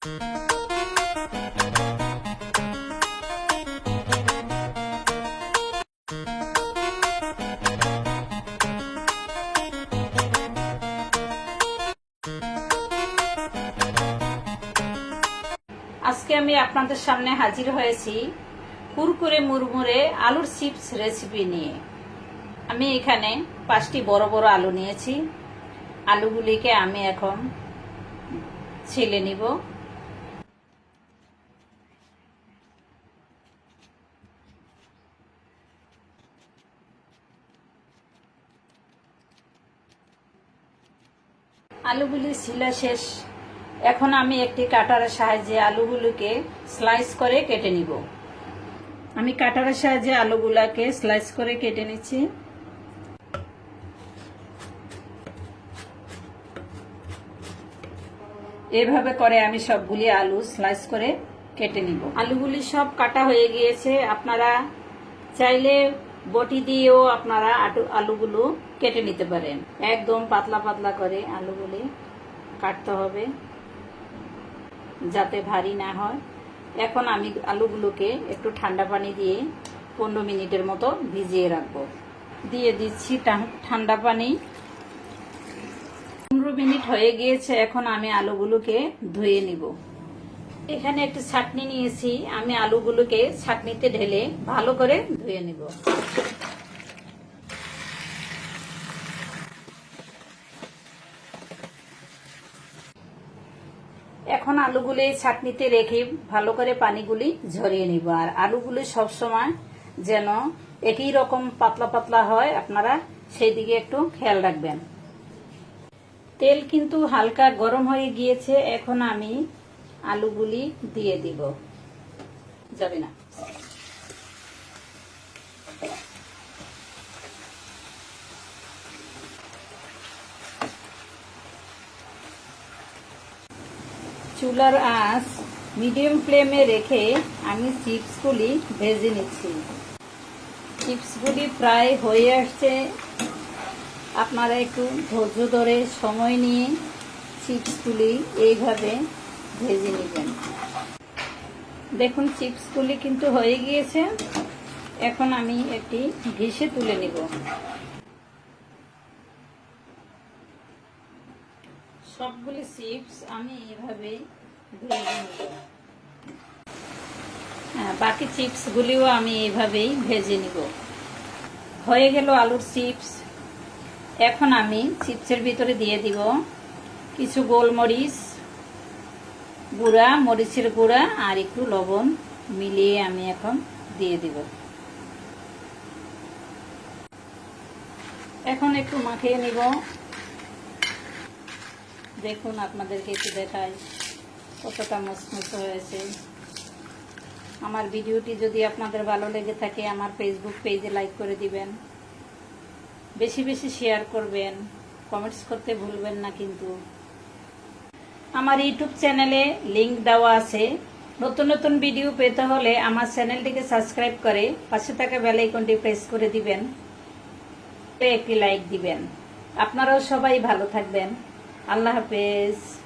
আজকে আমি আপনাদের সামনে হাজির হয়েছি কুরকুরে মুরমুরে আলুর চিপস রেসিপি নিয়ে। আমি এখানে পাঁচটি বড় বড় আলু নিয়েছি। আলুগুলিকে আমি এখন ছিলে নিব। আলুগুলি ছিলা শেষ। এখন আমি একটি কাটারের সাহায্যে আলুগুলোকে স্লাইস করে কেটে নিব। আমি কাটারের সাহায্যে আলুগুলাকে স্লাইস করে কেটে নিচ্ছি। এভাবে করে আমি সবগুলি আলু স্লাইস করে কেটে নিব। আলুগুলি সব কাটা হয়ে গিয়েছে। আপনারা চাইলে বটি দিয়েও আপনারা আলুগুলো কেটে নিতে পারেন। একদম পাতলা পাতলা করে আলুগুলি কাটতে হবে, যাতে ভারী না হয়। এখন আমি আলুগুলোকে একটু ঠান্ডা পানি দিয়ে পনেরো মিনিটের মতো ভিজিয়ে রাখব। দিয়ে দিচ্ছি ঠান্ডা পানি। পনেরো মিনিট হয়ে গিয়েছে, এখন আমি আলুগুলোকে ধুয়ে নিব। এখানে একটু চাটনি নিয়েছি, আমি আলুগুলোকে চাটনিতে ঢেলে ভালো করে ধুয়ে নিব। এখন আলুগুলি ছাটনিতে রেখে ভালো করে পানিগুলি ঝরিয়ে নিব। আর আলুগুলি সবসময় যেন একই রকম পাতলা পাতলা হয়, আপনারা সেই দিকে একটু খেয়াল রাখবেন। তেল কিন্তু হালকা গরম হয়ে গিয়েছে, এখন আমি আলুগুলি দিয়ে দিব। যাবে না। চুলার আঁচ মিডিয়াম ফ্লেমে রেখে আমি চিপসগুলি ভেজে নিচ্ছি। চিপসগুলি প্রায় হয়ে আসছে। আপনারা একটু ধৈর্য ধরে সময় নিয়ে চিপসগুলি এইভাবে ভেজে নেবেন। দেখুন, চিপসগুলি কিন্তু হয়ে গিয়েছে। এখন আমি একটি ঘিসে তুলে নিব। সবগুলি চিপস আমি এভাবে ভেজে নেব। হ্যাঁ, বাকি চিপসগুলিও আমি এভাবেই ভেজে নিব। হয়ে গেল আলুর চিপস। এখন আমি চিপসের ভিতরে দিয়ে দিব কিছু গোলমরিচ গুঁড়া মরিচের গুঁড়া আর একটু লবণ মিলিয়ে আমি এখন দিয়ে দিব। এখন একটু মাখিয়ে নিব। দেখুন আপনাদেরকে একটু দেখাই, কতটা মসমস হয়েছে। আমার ভিডিওটি যদি আপনাদের ভালো লেগে থাকে, আমার ফেসবুক পেজে লাইক করে দিবেন। বেশি বেশি শেয়ার করবেন। কমেন্টস করতে ভুলবেন না কিন্তু। আমার ইউটিউব চ্যানেলে লিংক দেওয়া আছে। নতুন নতুন ভিডিও পেতে হলে আমার চ্যানেলটিকে সাবস্ক্রাইব করে পাশে থাকা বেল আইকনটি প্রেস করে দিবেন। একটি লাইক দিবেন। আপনারাও সবাই ভালো থাকবেন। আল্লাহ হাফেজ।